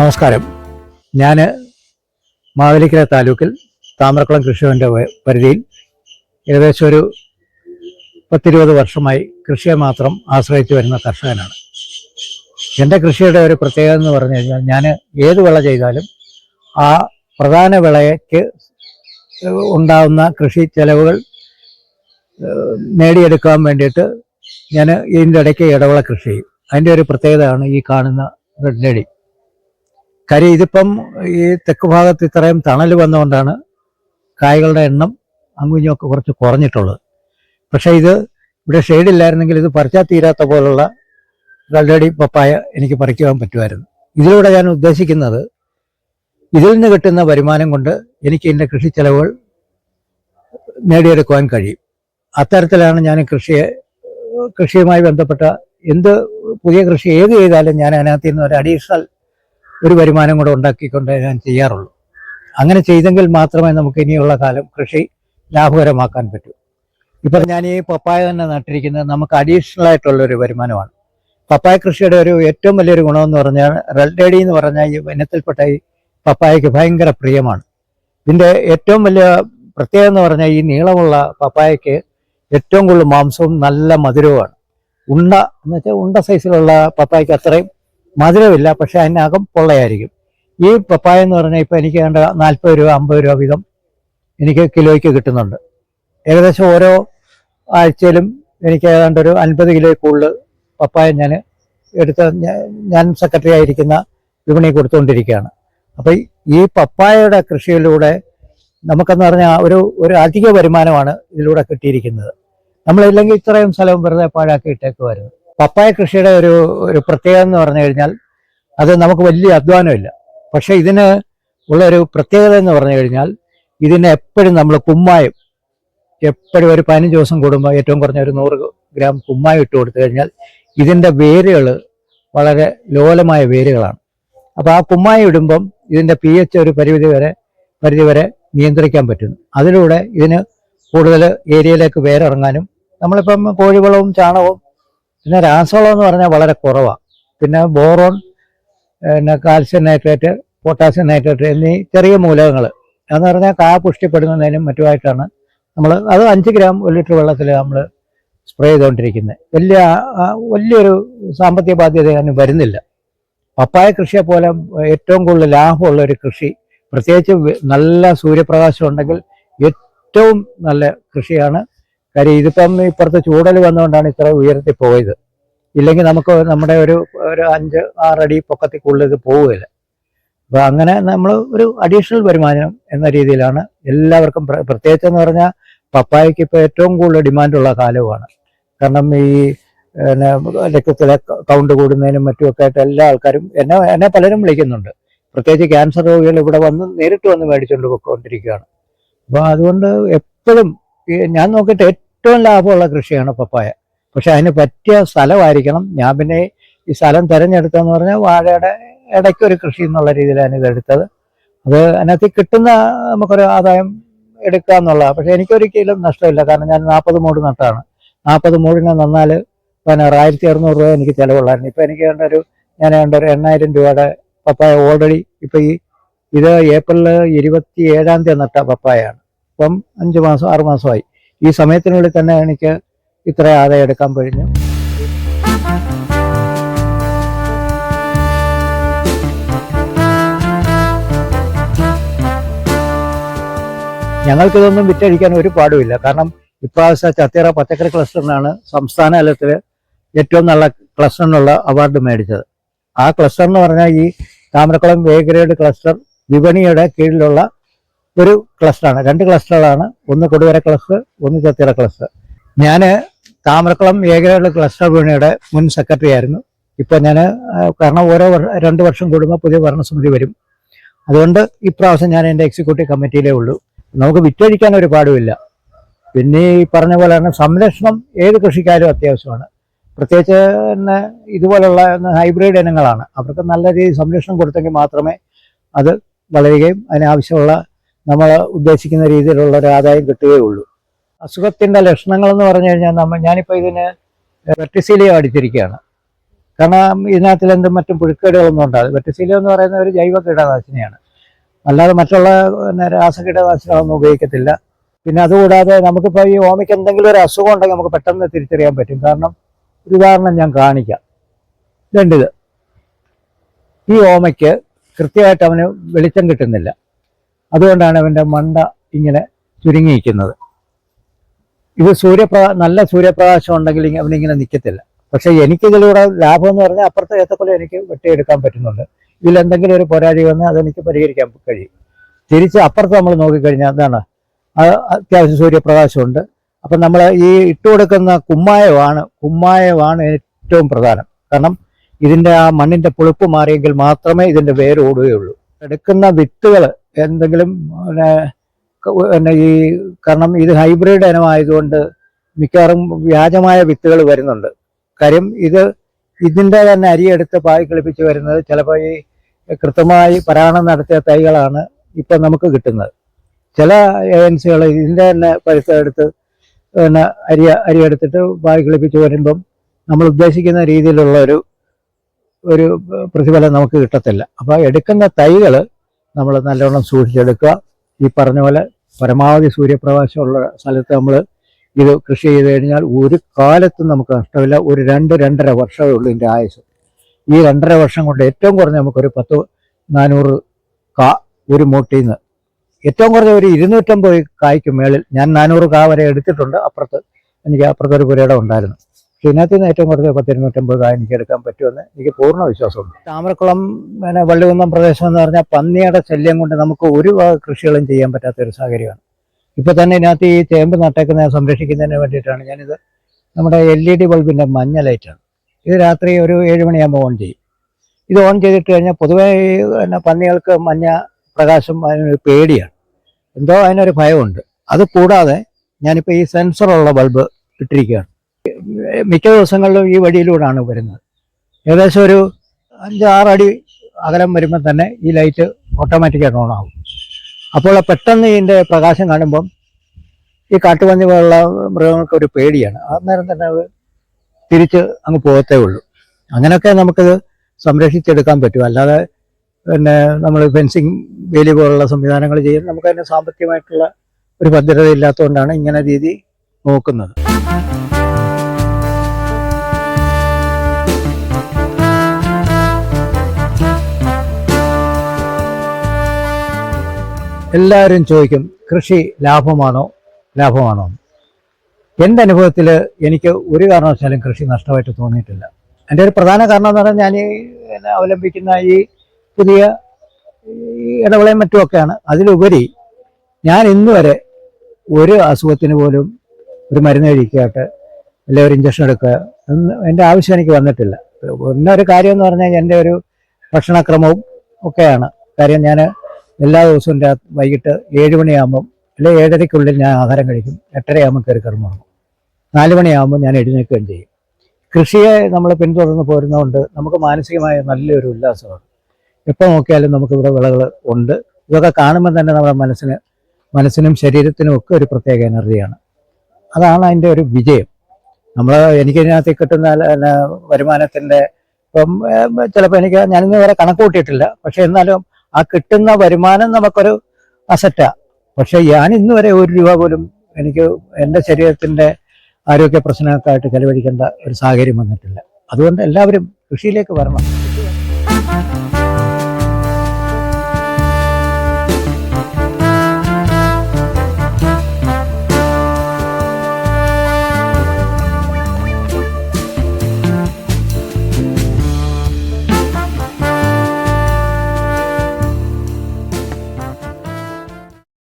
നമസ്കാരം. ഞാൻ മാവേലിക്കര താലൂക്കിൽ താമരക്കുളം കൃഷിഭവന്റെ പരിധിയിൽ ഏകദേശം ഒരു പത്തിരുപത് വർഷമായി കൃഷിയെ മാത്രം ആശ്രയിച്ചു വരുന്ന കർഷകനാണ്. എന്റെ കൃഷിയുടെ ഒരു പ്രത്യേകത എന്ന് പറഞ്ഞു കഴിഞ്ഞാൽ ഞാൻ ഏത് വിള ചെയ്താലും ആ പ്രധാന വിളയ്ക്ക് ഉണ്ടാകുന്ന കൃഷി ചെലവുകൾ നേടിയെടുക്കാൻ വേണ്ടിയിട്ട് ഞാൻ ഇതിന്റെ ഇടയ്ക്ക് ഇടവിള കൃഷി ചെയ്യും. അതിന്റെ ഒരു പ്രത്യേകതയാണ് ഈ കാണുന്ന റെഡ് കാര്യം ഇതിപ്പം ഈ തെക്ക് ഭാഗത്ത് ഇത്രയും തണൽ വന്നുകൊണ്ടാണ് കായ്കളുടെ എണ്ണം അങ്ങുഞ്ഞൊക്കെ കുറച്ച് കുറഞ്ഞിട്ടുള്ളത്. പക്ഷേ ഇത് ഇവിടെ ഷെയ്ഡില്ലായിരുന്നെങ്കിൽ ഇത് പറിച്ചാൽ തീരാത്ത പോലുള്ള റെഡ്ഡടി പപ്പായ എനിക്ക് പറിക്കുവാൻ പറ്റുമായിരുന്നു. ഇതിലൂടെ ഞാൻ ഉദ്ദേശിക്കുന്നത് ഇതിൽ നിന്ന് കിട്ടുന്ന വരുമാനം കൊണ്ട് എനിക്ക് എന്റെ കൃഷി ചെലവുകൾ നേടിയെടുക്കുവാൻ കഴിയും. അത്തരത്തിലാണ് ഞാൻ കൃഷിയെ കൃഷിയുമായി ബന്ധപ്പെട്ട എന്ത് പുതിയ കൃഷി ഏത് ചെയ്താലും ഞാൻ അതിനകത്ത് നിന്ന് ഒരു അഡീഷണൽ ഒരു വരുമാനം കൂടെ ഉണ്ടാക്കിക്കൊണ്ട് ഞാൻ ചെയ്യാറുള്ളൂ. അങ്ങനെ ചെയ്തെങ്കിൽ മാത്രമേ നമുക്ക് ഇനിയുള്ള കാലം കൃഷി ലാഭകരമാക്കാൻ പറ്റൂ. ഇപ്പം ഞാൻ ഈ പപ്പായ തന്നെ നട്ടിരിക്കുന്നത് നമുക്ക് അഡീഷണൽ ആയിട്ടുള്ള ഒരു വരുമാനമാണ്. പപ്പായ കൃഷിയുടെ ഒരു ഏറ്റവും വലിയൊരു ഗുണമെന്ന് പറഞ്ഞാൽ റെൽഡേഡി എന്ന് പറഞ്ഞാൽ ഈ ഇനത്തിൽപ്പെട്ട ഈ പപ്പായക്ക് ഭയങ്കര പ്രിയമാണ്. ഇതിന്റെ ഏറ്റവും വലിയ പ്രത്യേകത എന്ന് പറഞ്ഞാൽ ഈ നീളമുള്ള പപ്പായക്ക് ഏറ്റവും കൂടുതൽ മാംസവും നല്ല മധുരവുമാണ്. ഉണ്ട എന്ന് വെച്ചാൽ ഉണ്ട സൈസിലുള്ള പപ്പായക്ക് അത്രയും മധുരമില്ല പക്ഷെ അതിനകം പൊള്ളയായിരിക്കും. ഈ പപ്പായ എന്ന് പറഞ്ഞാൽ ഇപ്പം എനിക്ക് വേണ്ട നാൽപ്പത് രൂപ അമ്പത് രൂപ വീതം എനിക്ക് കിലോയ്ക്ക് കിട്ടുന്നുണ്ട്. ഏകദേശം ഓരോ ആഴ്ചയിലും എനിക്ക് ഏതാണ്ട് ഒരു അൻപത് കിലോ കൂടുതൽ പപ്പായ ഞാൻ എടുത്ത് ഞാൻ സെക്രട്ടറി ആയിരിക്കുന്ന വിപണി കൊടുത്തുകൊണ്ടിരിക്കുകയാണ് അപ്പം ഈ പപ്പായയുടെ കൃഷിയിലൂടെ നമുക്കെന്ന് പറഞ്ഞാൽ ഒരു ഒരു അധിക വരുമാനമാണ് ഇതിലൂടെ കിട്ടിയിരിക്കുന്നത്. നമ്മളില്ലെങ്കിൽ ഇത്രയും സ്ഥലം വെറുതെ പാഴാക്കി ഇട്ടേക്കുമായിരുന്നു പപ്പായ കൃഷിയുടെ ഒരു ഒരു പ്രത്യേകത എന്ന് പറഞ്ഞു കഴിഞ്ഞാൽ അത് നമുക്ക് വലിയ അധ്വാനമില്ല. പക്ഷെ ഇതിന് ഉള്ള ഒരു പ്രത്യേകത എന്ന് പറഞ്ഞു കഴിഞ്ഞാൽ ഇതിനെ എപ്പോഴും നമ്മൾ കുമ്മായം എപ്പോഴും ഒരു പതിനഞ്ച് ദിവസം കൂടുമ്പോൾ ഏറ്റവും കുറഞ്ഞ ഒരു നൂറ് ഗ്രാം കുമ്മായം ഇട്ട് കൊടുത്തു കഴിഞ്ഞാൽ ഇതിന്റെ വേരുകൾ വളരെ ലോലമായ വേരുകളാണ്. അപ്പോൾ ആ കുമ്മായം ഇടുമ്പം ഇതിന്റെ പി എച്ച് ഒരു പരിധി വരെ പരിധി വരെ നിയന്ത്രിക്കാൻ പറ്റുന്നു. അതിലൂടെ ഇതിന് കൂടുതൽ ഏരിയയിലേക്ക് വേരിറങ്ങാനും നമ്മളിപ്പം കോഴിവളവും ചാണകവും പിന്നെ രാസവളം എന്ന് പറഞ്ഞാൽ വളരെ കുറവാണ് പിന്നെ ബോറോൺ പിന്നെ കാൽസ്യം നൈട്രേറ്റ് പൊട്ടാസ്യം നൈട്രേറ്റ് എന്നീ ചെറിയ മൂലകങ്ങൾ എന്ന് പറഞ്ഞാൽ കാ പുഷ്ടിപ്പെടുന്നതിനും മറ്റുമായിട്ടാണ് നമ്മൾ അത് അഞ്ച് ഗ്രാം ഒരു ലിറ്റർ വെള്ളത്തിൽ നമ്മൾ സ്പ്രേ ചെയ്തുകൊണ്ടിരിക്കുന്നത് വലിയ വലിയൊരു സാമ്പത്തിക ബാധ്യത അതിന് വരുന്നില്ല. പപ്പായ കൃഷിയെ പോലെ ഏറ്റവും കൂടുതൽ ലാഭമുള്ള ഒരു കൃഷി പ്രത്യേകിച്ച് നല്ല സൂര്യപ്രകാശം ഉണ്ടെങ്കിൽ ഏറ്റവും നല്ല കൃഷിയാണ് കാര്യം ഇതിപ്പം ഇപ്പുറത്ത് ചൂടൽ വന്നുകൊണ്ടാണ് ഇത്ര ഉയരത്തിൽ പോയത്. ഇല്ലെങ്കിൽ നമുക്ക് നമ്മുടെ ഒരു ഒരു അഞ്ച് ആറടി പൊക്കത്തിൽ കൂടുതൽ ഇത് പോവുകയില്ല. അപ്പോൾ അങ്ങനെ നമ്മൾ ഒരു അഡീഷണൽ വരുമാനം എന്ന രീതിയിലാണ് എല്ലാവർക്കും പ്ര- പ്രത്യേകിച്ച് എന്ന് പറഞ്ഞാൽ പപ്പായക്ക് ഇപ്പോൾ ഏറ്റവും കൂടുതൽ ഡിമാൻഡുള്ള കാലവുമാണ്. കാരണം ഈ പിന്നെ രക്തത്തിലെ കൗണ്ട് കൂടുന്നതിനും മറ്റുമൊക്കെ ആയിട്ട് എല്ലാ ആൾക്കാരും എന്നെ എന്നെ പലരും വിളിക്കുന്നുണ്ട്. പ്രത്യേകിച്ച് ക്യാൻസർ രോഗികൾ ഇവിടെ വന്ന് നേരിട്ട് വന്ന് മേടിച്ചുകൊണ്ട് പോയിക്കൊണ്ടിരിക്കുകയാണ് അപ്പോൾ അതുകൊണ്ട് എപ്പോഴും ഞാൻ നോക്കിയിട്ട് ഏറ്റവും ലാഭമുള്ള കൃഷിയാണ് പപ്പായ. പക്ഷെ അതിന് പറ്റിയ സ്ഥലമായിരിക്കണം. ഞാൻ പിന്നെ ഈ സ്ഥലം തിരഞ്ഞെടുത്തതെന്ന് പറഞ്ഞാൽ വാഴയുടെ ഇടയ്ക്കൊരു കൃഷി എന്നുള്ള രീതിയിലാണ് ഇതെടുത്തത്. അത് അതിനകത്ത് കിട്ടുന്ന നമുക്കൊരു ആദായം എടുക്കുക എന്നുള്ള പക്ഷെ എനിക്കൊരിക്കലും നഷ്ടമില്ല. കാരണം ഞാൻ നാൽപ്പത് മൂട് നട്ടാണ്. നാൽപ്പത് മൂടിനെ നന്നാൽ പിന്നെ ആയിരത്തി അറുന്നൂറ് രൂപ എനിക്ക് ചിലവുള്ളായിരുന്നു. ഇപ്പം എനിക്ക് വേണ്ട ഒരു ഞാൻ വേണ്ട ഒരു എണ്ണായിരം രൂപയുടെ പപ്പായ ഓൾറെഡി ഇപ്പം ഈ ഇത് ഏപ്രിൽ ഇരുപത്തി ഏഴാം തീയതി നട്ട പപ്പായാണ്. ഇപ്പം അഞ്ച് മാസം ആറ് മാസമായി. ഈ സമയത്തിനുള്ളിൽ തന്നെ എനിക്ക് ഇത്ര ആദായം എടുക്കാൻ കഴിഞ്ഞു ഞങ്ങൾക്കിതൊന്നും വിറ്റഴിക്കാൻ ഒരു പാടുമില്ല. കാരണം ഇപ്രാവശ്യം ചത്തേറ പച്ചക്കറി ക്ലസ്റ്ററിനാണ് സംസ്ഥാന തലത്തിൽ ഏറ്റവും നല്ല ക്ലസ്റ്ററിനുള്ള അവാർഡ് മേടിച്ചത്. ആ ക്ലസ്റ്റർ എന്ന് പറഞ്ഞാൽ ഈ താമരക്കുളം വേഗ്രേഡ് ഗ്രേഡ് ക്ലസ്റ്റർ വിപണിയുടെ കീഴിലുള്ള ഒരു ക്ലസ്റ്ററാണ് രണ്ട് ക്ലസ്റ്ററുകളാണ് ഒന്ന് കൊടുവര ക്ലസ്റ്റർ ഒന്ന് ചത്തിറ ക്ലസ്റ്റർ ഞാൻ താമരക്കുളം ഗ്രേഡ് ക്ലസ്റ്റർ വിപണിയുടെ മുൻ സെക്രട്ടറി ആയിരുന്നു. ഇപ്പൊ ഞാൻ കാരണം ഓരോ രണ്ട് വർഷം കൂടുമ്പോൾ പുതിയ ഭരണസമിതി വരും. അതുകൊണ്ട് ഇപ്രാവശ്യം ഞാൻ എന്റെ എക്സിക്യൂട്ടീവ് കമ്മിറ്റിയിലേ ഉള്ളൂ. നമുക്ക് വിറ്റഴിക്കാൻ ഒരു പാടുമില്ല പിന്നെ ഈ പറഞ്ഞ പോലെ തന്നെ സംരക്ഷണം ഏത് കൃഷിക്കാരും അത്യാവശ്യമാണ്. പ്രത്യേകിച്ച് തന്നെ ഇതുപോലുള്ള ഹൈബ്രിഡ് ഇനങ്ങളാണ്. അവർക്ക് നല്ല രീതിയിൽ സംരക്ഷണം കൊടുത്തെങ്കിൽ മാത്രമേ അത് വളരുകയും അതിനാവശ്യമുള്ള നമ്മൾ ഉദ്ദേശിക്കുന്ന രീതിയിലുള്ള ഒരു ആദായം കിട്ടുകയുള്ളൂ അസുഖത്തിന്റെ ലക്ഷണങ്ങൾ എന്ന് പറഞ്ഞു കഴിഞ്ഞാൽ നമ്മൾ ഞാനിപ്പോൾ ഇതിന് വെർട്ടിസീലിയം അടിച്ചിരിക്കുകയാണ്. കാരണം ഇതിനകത്തിൽ എന്തും മറ്റും പുഴുക്കേടുകളൊന്നും ഉണ്ടാകും വെട്ടിശീലം എന്ന് പറയുന്ന ഒരു ജൈവ കീടനാശിനിയാണ്. അല്ലാതെ മറ്റുള്ള പിന്നെ രാസ കീടനാശിനികളൊന്നും ഉപയോഗിക്കത്തില്ല. പിന്നെ അതുകൂടാതെ നമുക്കിപ്പോൾ ഈ ഓമയ്ക്ക് എന്തെങ്കിലും ഒരു അസുഖം ഉണ്ടെങ്കിൽ നമുക്ക് പെട്ടെന്ന് തിരിച്ചറിയാൻ പറ്റും. കാരണം ഒരു ഉദാഹരണം ഞാൻ കാണിക്കാം. രണ്ടിത്. ഈ ഓമയ്ക്ക് കൃത്യമായിട്ട് അവന് വെളിച്ചം കിട്ടുന്നില്ല. അതുകൊണ്ടാണ് അവന്റെ മണ്ട ഇങ്ങനെ ചുരുങ്ങിയിരിക്കുന്നത്. ഇത് സൂര്യപ്രകാ നല്ല സൂര്യപ്രകാശം ഉണ്ടെങ്കിൽ അവനിങ്ങനെ നിൽക്കത്തില്ല പക്ഷേ എനിക്ക് ഇതിലൂടെ ലാഭം എന്ന് പറഞ്ഞാൽ അപ്പുറത്തെ ഏത്തക്കൊല്ലം എനിക്ക് വെട്ടിയെടുക്കാൻ പറ്റുന്നുണ്ട്. ഇതിൽ എന്തെങ്കിലും ഒരു പോരാടി വന്നാൽ അതെനിക്ക് പരിഹരിക്കാൻ കഴിയും. തിരിച്ച് അപ്പുറത്ത് നമ്മൾ നോക്കിക്കഴിഞ്ഞാൽ എന്താണ്? അത്യാവശ്യം സൂര്യപ്രകാശമുണ്ട്. അപ്പം നമ്മൾ ഈ ഇട്ടുകൊടുക്കുന്ന കുമ്മായമാണ് കുമ്മായമാണ് ഏറ്റവും പ്രധാനം. കാരണം ഇതിന്റെ ആ മണ്ണിന്റെ പുളിപ്പ് മാറിയെങ്കിൽ മാത്രമേ ഇതിന്റെ വേരോടുകയുള്ളൂ എടുക്കുന്ന വിത്തുകൾ എന്തെങ്കിലും പിന്നെ ഈ കാരണം ഇത് ഹൈബ്രിഡ് ഇനമായതുകൊണ്ട് മിക്കവാറും വ്യാജമായ വിത്തുകൾ വരുന്നുണ്ട്. കാര്യം ഇത് ഇതിന്റെ തന്നെ അരിയെടുത്ത് പായി കളിപ്പിച്ച് വരുന്നത് ചിലപ്പോൾ ഈ കൃത്യമായി പരാഗണം നടത്തിയ തൈകളാണ് ഇപ്പം നമുക്ക് കിട്ടുന്നത്. ചില ഏജൻസികൾ ഇതിന്റെ തന്നെ പരിസരം എടുത്ത് പിന്നെ അരി അരിയെടുത്തിട്ട് പായി കളിപ്പിച്ച് വരുമ്പം നമ്മൾ ഉദ്ദേശിക്കുന്ന രീതിയിലുള്ള ഒരു ഒരു പ്രതിഫലം നമുക്ക് കിട്ടത്തില്ല. അപ്പോൾ എടുക്കുന്ന തൈകൾ നമ്മൾ നല്ലവണ്ണം സൂക്ഷിച്ചെടുക്കുക. ഈ പറഞ്ഞ പോലെ പരമാവധി സൂര്യപ്രകാശമുള്ള സ്ഥലത്ത് നമ്മൾ ഇത് കൃഷി ചെയ്ത് കഴിഞ്ഞാൽ ഒരു കാലത്തും നമുക്ക് നഷ്ടമില്ല. ഒരു രണ്ട് രണ്ടര വർഷമേ ഉള്ളൂ ഇതിന്റെ ആയുസ് ഈ രണ്ടര വർഷം കൊണ്ട് ഏറ്റവും കുറഞ്ഞ നമുക്കൊരു പത്ത് നാനൂറ് കാ ഒരു മൂട്ടിൽ നിന്ന് ഏറ്റവും കുറഞ്ഞ ഒരു ഇരുന്നൂറ്റമ്പത് കായ്ക്ക് മേളിൽ ഞാൻ നാനൂറ് കാ വരെ എടുത്തിട്ടുണ്ട്. അപ്പുറത്ത് എനിക്ക് അപ്പുറത്തൊരു പുരയിടം ഉണ്ടായിരുന്നു. ഇതിനകത്ത് നിന്ന് ഏറ്റവും കുറഞ്ഞ പത്ത് ഇരുന്നൂറ്റമ്പത് കായ എനിക്ക് എടുക്കാൻ പറ്റുമെന്ന് എനിക്ക് പൂർണ വിശ്വാസമുണ്ട്. താമരക്കുളം പിന്നെ വള്ളികുന്നം പ്രദേശം എന്ന് പറഞ്ഞാൽ പന്നിയുടെ ശല്യം കൊണ്ട് നമുക്ക് ഒരു കൃഷികളും ചെയ്യാൻ പറ്റാത്ത ഒരു സാഹചര്യമാണ്. ഇപ്പൊ തന്നെ ഇതിനകത്ത് ഈ ചേമ്പ് നട്ടേക്കുന്ന സംരക്ഷിക്കുന്നതിന് വേണ്ടിയിട്ടാണ് ഞാനിത് നമ്മുടെ എൽ ഇ ഡി ബൾബിന്റെ മഞ്ഞ ലൈറ്റാണ്. ഇത് രാത്രി ഒരു ഏഴ് മണിയാകുമ്പോൾ ഓൺ ചെയ്യും. ഇത് ഓൺ ചെയ്തിട്ട് കഴിഞ്ഞാൽ പൊതുവേ പിന്നെ പന്നികൾക്ക് മഞ്ഞ പ്രകാശം അതിനൊരു പേടിയാണ്. എന്തോ അതിനൊരു ഭയമുണ്ട്. അത് കൂടാതെ ഞാനിപ്പോൾ ഈ സെൻസറുള്ള ബൾബ് ഇട്ടിരിക്കുകയാണ്. മിക്ക ദിവസങ്ങളിലും ഈ വഴിയിലൂടെയാണ് വരുന്നത്. ഏകദേശം ഒരു അഞ്ച് ആറടി അകലം വരുമ്പോൾ തന്നെ ഈ ലൈറ്റ് ഓട്ടോമാറ്റിക്കായിട്ട് ഓണാകും അപ്പോൾ പെട്ടെന്ന് ഇതിന്റെ പ്രകാശം കാണുമ്പം ഈ കാട്ടുപന്നി പോലുള്ള മൃഗങ്ങൾക്ക് ഒരു പേടിയാണ്. അന്നേരം തന്നെ അത് തിരിച്ച് അങ്ങ് പോകത്തേ ഉള്ളൂ. അങ്ങനെയൊക്കെ നമുക്കിത് സംരക്ഷിച്ചെടുക്കാൻ പറ്റും. അല്ലാതെ പിന്നെ നമ്മൾ ഫെൻസിങ് വേലി പോലുള്ള സംവിധാനങ്ങൾ ചെയ്യും നമുക്കതിന് സാമ്പത്തികമായിട്ടുള്ള ഒരു ഭദ്രത ഇല്ലാത്തതുകൊണ്ടാണ് ഇങ്ങനെ രീതി നോക്കുന്നത്. എല്ലാവരും ചോദിക്കും കൃഷി ലാഭമാണോ? ലാഭമാണോ. എന്റെ അനുഭവത്തിൽ എനിക്ക് ഒരു കാരണവശാലും കൃഷി നഷ്ടമായിട്ട് തോന്നിയിട്ടില്ല. എന്റെ ഒരു പ്രധാന കാരണം എന്ന് പറഞ്ഞാൽ ഞാൻ അവലംബിക്കുന്ന ഈ പുതിയ ഇടവിളയും മറ്റുമൊക്കെയാണ്. അതിലുപരി ഞാൻ ഇന്ന് വരെ ഒരു അസുഖത്തിന് പോലും ഒരു മരുന്ന് കഴിക്കാട്ട് അല്ലെങ്കിൽ ഒരു ഇഞ്ചക്ഷൻ എടുക്കുക എന്റെ ആവശ്യം എനിക്ക് വന്നിട്ടില്ല. പിന്നെ ഒരു കാര്യം എന്ന് പറഞ്ഞാൽ എന്റെ ഒരു ഭക്ഷണക്രമവും ഒക്കെയാണ്. കാര്യം ഞാൻ എല്ലാ ദിവസവും രാ- വൈകിട്ട് ഏഴ് മണിയാകുമ്പം അല്ലെങ്കിൽ ഏഴരയ്ക്കുള്ളിൽ ഞാൻ ആഹാരം കഴിക്കും. എട്ടരയാകുമ്പോൾ കയറി കിടന്നുറങ്ങും നാല് മണിയാകുമ്പോൾ ഞാൻ എഴുന്നേൽക്കുകയും ചെയ്യും. കൃഷിയെ നമ്മൾ പിന്തുടർന്ന് പോരുന്നതുകൊണ്ട് നമുക്ക് മാനസികമായ നല്ലൊരു ഉല്ലാസമാണ്. എപ്പോൾ നോക്കിയാലും നമുക്കിവിടെ വിളകൾ ഉണ്ട്. ഇതൊക്കെ കാണുമ്പോൾ തന്നെ നമ്മുടെ മനസ്സിന് മനസ്സിനും ശരീരത്തിനും ഒക്കെ ഒരു പ്രത്യേക എനർജിയാണ് അതാണ് അതിന്റെ ഒരു വിജയം. നമ്മൾ എനിക്കതിനകത്ത് കിട്ടുന്ന വരുമാനത്തിന്റെ ഇപ്പം ചിലപ്പോൾ എനിക്ക് ഞാനിന്ന് വരെ കണക്ക് കൂട്ടിയിട്ടില്ല. പക്ഷേ എന്നാലും ആ കിട്ടുന്ന വരുമാനം നമുക്കൊരു അസറ്റാ പക്ഷെ ഞാൻ ഇന്ന് വരെ ഒരു രൂപ പോലും എനിക്ക് എന്റെ ശരീരത്തിന്റെ ആരോഗ്യ പ്രശ്നങ്ങൾക്കായിട്ട് ചെലവഴിക്കേണ്ട ഒരു സാഹചര്യം വന്നിട്ടില്ല. അതുകൊണ്ട് എല്ലാവരും കൃഷിയിലേക്ക് വരണം.